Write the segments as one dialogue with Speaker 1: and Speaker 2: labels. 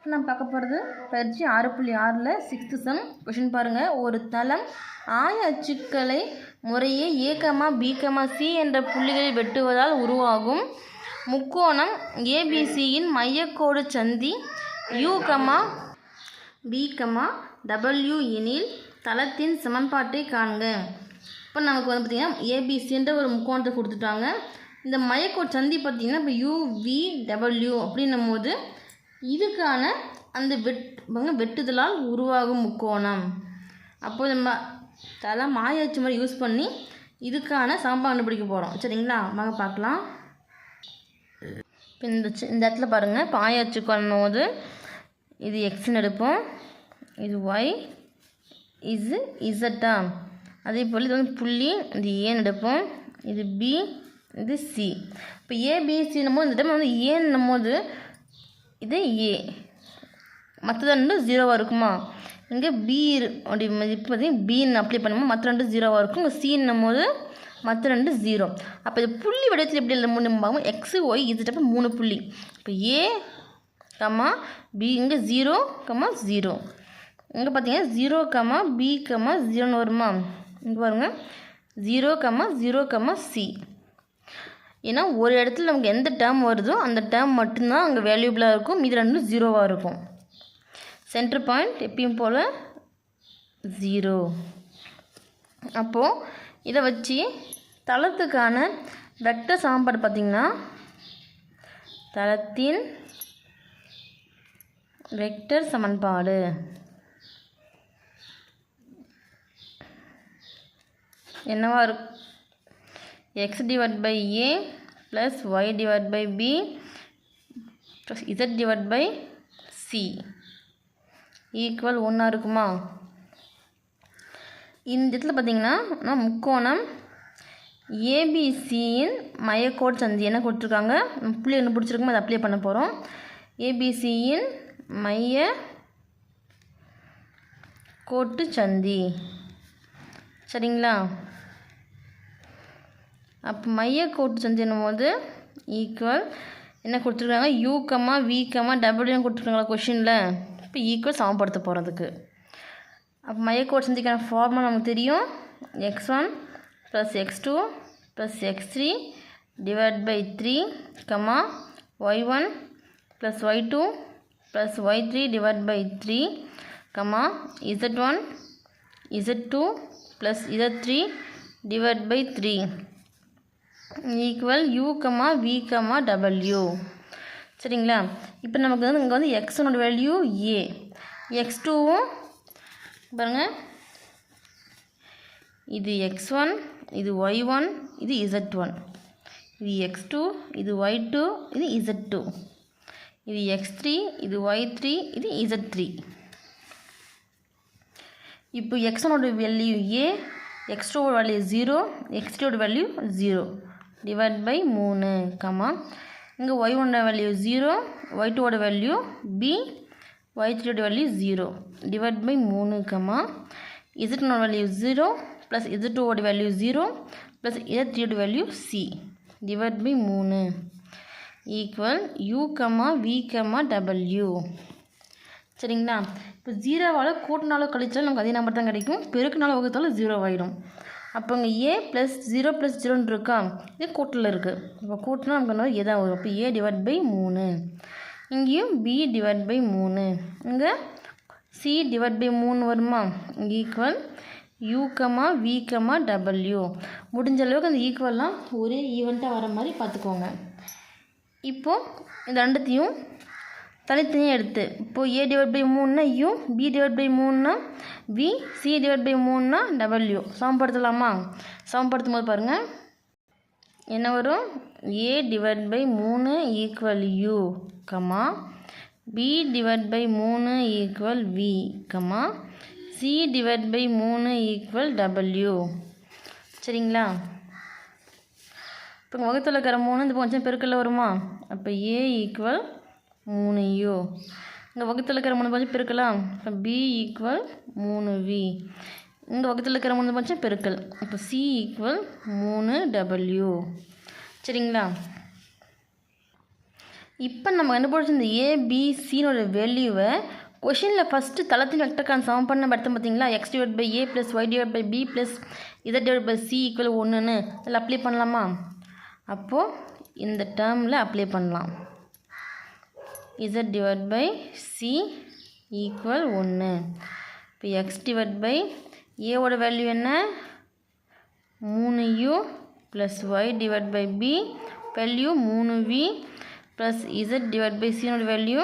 Speaker 1: இப்போ நம்ம பார்க்க போகிறது பயிற்சி ஆறு புள்ளி ஆறில் சிக்ஸ்த்து சம் கொஷின் பாருங்கள் ஒரு தளம் ஆய அச்சுக்களை முறையே ஏகமா பிகமா சி என்ற புள்ளிகளில் வெட்டுவதால் உருவாகும். முக்கோணம் ஏபிசியின் மையக்கோடு சந்தி U comma B comma W எனில் தளத்தின் சமன்பாட்டை காண்க. இப்போ நமக்கு வந்து பார்த்திங்கன்னா ஏபிசின்ற ஒரு முக்கோணத்தை கொடுத்துட்டாங்க. இந்த மையக்கோடு சந்தி பார்த்திங்கன்னா இப்போ யூவி டபிள்யூ அப்படின்னும் போது இதுக்கான அந்த வெட் வெட்டுதலால் உருவாகும் முக்கோணம். அப்போ நம்ம தலை மாயாச்சு மாதிரி யூஸ் பண்ணி இதுக்கான சாம்பார் கண்டுபிடிக்க போகிறோம் சரிங்களா? வாங்க பார்க்கலாம். இப்போ இந்த இந்த இடத்துல பாருங்கள் இப்போ ஆயாச்சு போது இது எக்ஸ்ன்னு எடுப்போம். இது ஒய் இது இசட்டா அதே போல் இது வந்து புள்ளி இது ஏன்னு எடுப்போம். இது பி இது சி இப்போ ஏபிசின்னும் போது இந்த டைம் வந்து ஏன்னும் போது இது ஏ. மற்ற ரெண்டு ஜீரோவாக இருக்குமா? இங்கே பி அப்படி இப்போ பார்த்தீங்கன்னா பின்னு அப்ளை பண்ணும்போது மற்ற ரெண்டு ஜீரோவாக இருக்கும். இங்கே சின்னும் போது மற்ற ரெண்டு ஜீரோ அப்போ இது புள்ளி வடிவத்தில் எப்படி எழுத முடியும் பார்க்கும் எக்ஸு ஒய் இது அப்போ மூணு புள்ளி. இப்போ ஏ கமா பி இங்கே ஜீரோ கமா ஜீரோ இங்கே பார்த்தீங்கன்னா ஜீரோ கமா பி கமா ஜீரோன்னு வருமா? இங்கே பாருங்கள் zero comma zero comma C ஏன்னா ஒரு இடத்துல நமக்கு எந்த டேர்ம் வருதோ அந்த டேர்ம் மட்டும்தான் அங்கே வேல்யூபிளாக இருக்கும். மீதி ரெண்டும் ஜீரோவாக இருக்கும். சென்டர் பாயிண்ட் எப்பயும் போல் ஜீரோ அப்போது இதை வச்சு தளத்துக்கான வெக்டர் சமன்பாடு பார்த்திங்கன்னா தளத்தின் வெக்டர் சமன்பாடு. என்னவாக இருக்கும்? X divide by A plus Y divide by B plus Z divide by C equal ஒன்றா இருக்குமா? இந்த இடத்துல பார்த்தீங்கன்னா நான் முக்கோணம் ஏபிசியின் மையக்கோடு சந்தி என்ன கொடுத்துருக்காங்க? நம்ம புள்ளி என்ன பிடிச்சிருக்குமோ அதை அப்ளை பண்ண போகிறோம் ஏபிசியின் மைய கோட்டு சந்தி. சரிங்களா? அப்போ மைய கோட்டு சந்தினும் போது ஈக்குவல் என்ன கொடுத்துருக்காங்க? யூ கமா டபுள்யூன்னு டபிள்யூன்னு கொடுத்துருக்காங்களா கொஷினில் இப்போ ஈக்குவல் சமப்படுத்த போகிறதுக்கு அப்போ மையக்கோடு சந்திக்கான ஃபார்முலா நமக்கு தெரியும். X one plus X two plus X three divide by three comma Y one plus Y two plus Y three divide by three comma Z one Z two plus Z three divide by three equal U comma V comma W சரிங்களா? இப்போ நமக்கு வந்து இங்கே வந்து எக்ஸனோட value A X டூவும் பாருங்கள் இது X one இது ஒய் ஒன் இது இசட் ஒன் இது எக்ஸ் டூ இது ஒய் டூ இது இசட் டூ இது எக்ஸ் த்ரீ இது ஒய் த்ரீ இது இசட் த்ரீ இப்போ எக்ஸனோட வேல்யூ ஏ எக்ஸ் டூவோட வேல்யூ ஜீரோ எக்ஸ் த்ரீயோட வேல்யூ ஜீரோ டிவைட் பை மூணு. கமா இங்கே ஒய் ஒன்னோட வேல்யூ ஜீரோ ஒய் டூவோட வேல்யூ பி ஒய் த்ரீயோட வேல்யூ ஜீரோ டிவைட் பை மூணு கமா இசட்னோட வேல்யூ ஜீரோ ப்ளஸ் இசட் டூவோட வேல்யூ ஜீரோ ப்ளஸ் இசட் த்ரீயோட வேல்யூ சி டிவைட் பை மூணு. Equal U comma V comma W சரிங்களா? இப்போ ஜீரோவால் கூட்டினாலோ கழிச்சாலும் நமக்கு அதே நம்பர் தான் கிடைக்கும். பெருக்கினாலும் வகுத்தாலும் ஜீரோ ஆகிடும் அப்போ இங்கே ஏ ப்ளஸ் ஜீரோ ப்ளஸ் ஜீரோன்னு இருக்கா? இது கூட்டில் இருக்குது இப்போ கூட்டினா நமக்கு என்ன ஏ தான் வரும். இப்போ ஏ டிவைட் பை மூணு. இங்கேயும் பி டிவைட் பை மூணு. இங்கே சி டிவைட் பை மூணு வருமா? Equal U comma V comma W முடிஞ்ச அளவுக்கு அந்த ஈக்குவல்லாம் ஒரே ஈவெண்ட்டாக வர மாதிரி பார்த்துக்கோங்க. இப்போது இந்த ரெண்டுத்தையும் தனித்தனியாக எடுத்து. இப்போது ஏ டிவைட் பை மூணுனா யூ பி டிவைட் பை மூணுனா வி சி டிவைட் பை மூணுனா டபிள்யூ சமப்படுத்தலாமா? சமப்படுத்தும் போது பாருங்கள் என்ன வரும்? ஏ டிவைட் பை மூணு equal U comma B divide by மூணு equal V comma C divide by மூணு ஈக்குவல் டபிள்யூ சரிங்களா? இப்போ வகுத்தில் இருக்கிற மூணு இந்த கொஞ்சம் பெருக்கல்ல வருமா? அப்போ ஏ ஈக்குவல் மூணு யூ இங்கே வகுத்தில் இருக்கிற மூணு பஞ்சம் பெருக்கலாம். இப்போ பி ஈக்குவல் மூணு வி இங்கே வகுத்தில் இருக்கிற மூணு பஞ்சம் பெருக்கல். இப்போ சி ஈக்குவல் மூணு டபிள்யூ சரிங்களா? இப்போ நம்ம கண்டுபிடிச்ச இந்த ஏபிசினோட வேல்யூவை கொஷினில் ஃபஸ்ட்டு தளத்தின் வெக்டர்கான் சமம் பண்ண எடுத்தோம் பார்த்தீங்களா X divide by A plus Y divide by B plus Z divide by C equal ஒன்றுன்னு அதில் அப்ளை பண்ணலாமா? அப்போது இந்த டேர்மில் அப்ளை பண்ணலாம். Z divide by C equal ஒன்று இப்போ எக்ஸ் டிவைட் பை ஏவோட வேல்யூ என்ன? மூணு U plus Y divide by B value மூணு V plus Z divide by சினோட value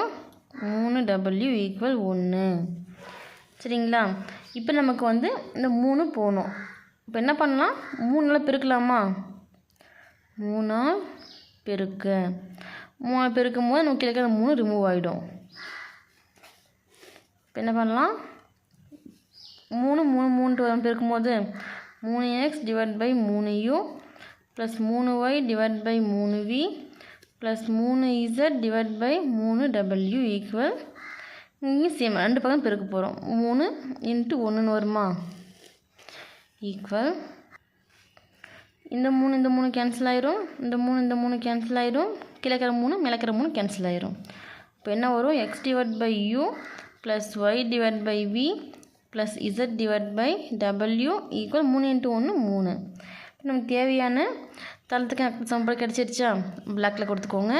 Speaker 1: மூணு டபுள்யூ ஈக்குவல் ஒன்று சரிங்களா? இப்போ நமக்கு வந்து இந்த மூணு போகணும் இப்போ என்ன பண்ணலாம்? மூணுல பெருக்கலாமா? மூணால் பெருக்க. மூணு பெருக்கும் போது நமக்கு இருக்கிற மூணு ரிமூவ் ஆகிடும் இப்போ என்ன பண்ணலாம்? மூணு மூணு மூணு வரும் பெருக்கும்போது மூணு எக்ஸ் டிவைட் பை மூணு யூ ப்ளஸ் மூணு ஒய் டிவைட் பை மூணு வி ப்ளஸ் மூணு இசட் டிவைட் பை மூணு டபிள்யூ ஈக்குவல் இங்கேயும் சேம் ரெண்டு பக்கம் பெருக்க போகிறோம் மூணு இன்ட்டு ஒன்றுன்னு வருமா? ஈக்குவல் இந்த மூணு இந்த மூணு கேன்சல் ஆயிரும். இந்த மூணு இந்த மூணு கேன்சல் ஆயிரும். கிழக்கிற மூணு மிளக்கிற மூணு கேன்சல் ஆயிரும். இப்போ என்ன வரும்? X divide by U plus Y divide by V plus Z divide by W equal மூணு இன்ட்டு ஒன்று மூணு. நமக்கு தேவையான தளத்துக்கு சம்பளம் கிடச்சிருச்சா? பிளாக்கில் கொடுத்துக்கோங்க.